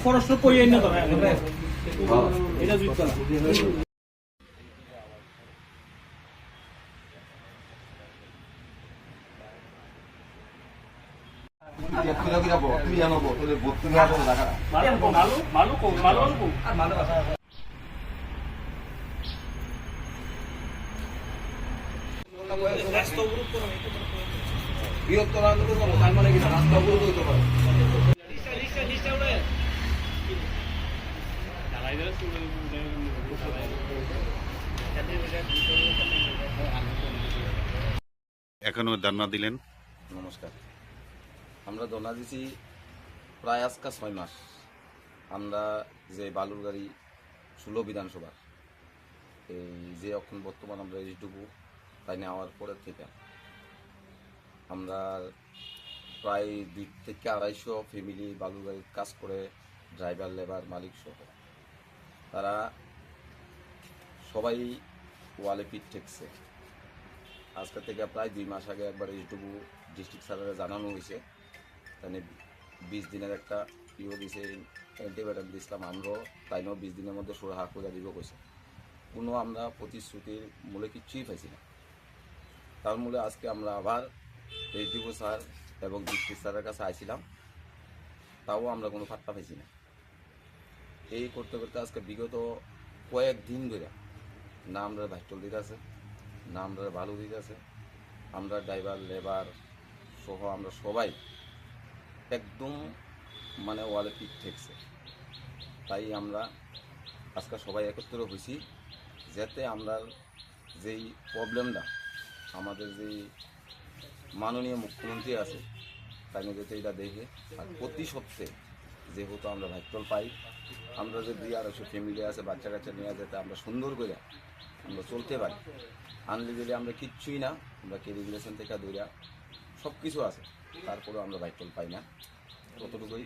খরচটা কই এনে তো এটা জুইতো বৃহত্তর আন্দোলন তার মানে কি রাস্তা অবরোধ হইতে পারে। এখনও দান্না দিলেন? নমস্কার। আমরা দোনা দিছি প্রায় আজকা ছয় মাস। আমরা যে বালুরগাড়ি ষোলো বিধানসভার, এই যে এখন বর্তমান আমরা এইটুকু তাই নেওয়ার পরে থেকে আমরা প্রায় দুই থেকে আড়াইশো ফ্যামিলি বালুরগাড়ির কাজ করে ড্রাইভার লেবার মালিক সহ তারা সবাই ওয়ালে পিঠ ঠেকছে। আজকে থেকে প্রায় দুই মাস আগে একবার এইটুকু ডিস্ট্রিক্ট স্যারের জানানো হয়েছে। তাই বিশ দিনের একটা ইয়ে দিছে অ্যান্টিবায়োটিক দিয়েছিলাম আমরাও তাই নিয়েও বিশ দিনের মধ্যে সুরাহা করে দিব কইছে। কোনো আমরা প্রতিশ্রুতির মূলে কিচ্ছুই পাইছি না। তার মূলে আজকে আমরা আবার এইচডিও স্যার এবং ডিস্ট্রিক্ট স্যারের কাছে আইছিলাম, তাও আমরা কোনো ফাট্টা পাইছি না। এই করতে করতে আজকে বিগত কয়েকদিন ধরে না আমরা ভাইটল দিতে আছে না আমরা ভালো দিতে আছে আমরা ড্রাইভার, লেবার সহ আমরা সবাই একদম মানে ওয়ালে পিক ঠেকছে। তাই আমরা আজকে সবাই একত্র হয়েছি যাতে আমরা যেই প্রবলেমটা, আমাদের যেই মাননীয় মুখ্যমন্ত্রী আছে তাই যাতে এটা দেখে আর প্রতি সপ্তাহে যেহেতু আমরা ভাইকল পাই, আমরা যদি দুই আড়াইশো ফ্যামিলি আছে বাচ্চা কাচ্চা নিয়ে যাতে আমরা সুন্দর করে আমরা চলতে পারি। আনলে যদি আমরা কিচ্ছুই না, আমরা কেরিগুলেশন থেকে দৌড়া সব কিছু আছে, তারপরেও আমরা ভাইকল পাই না। ততটুকুই।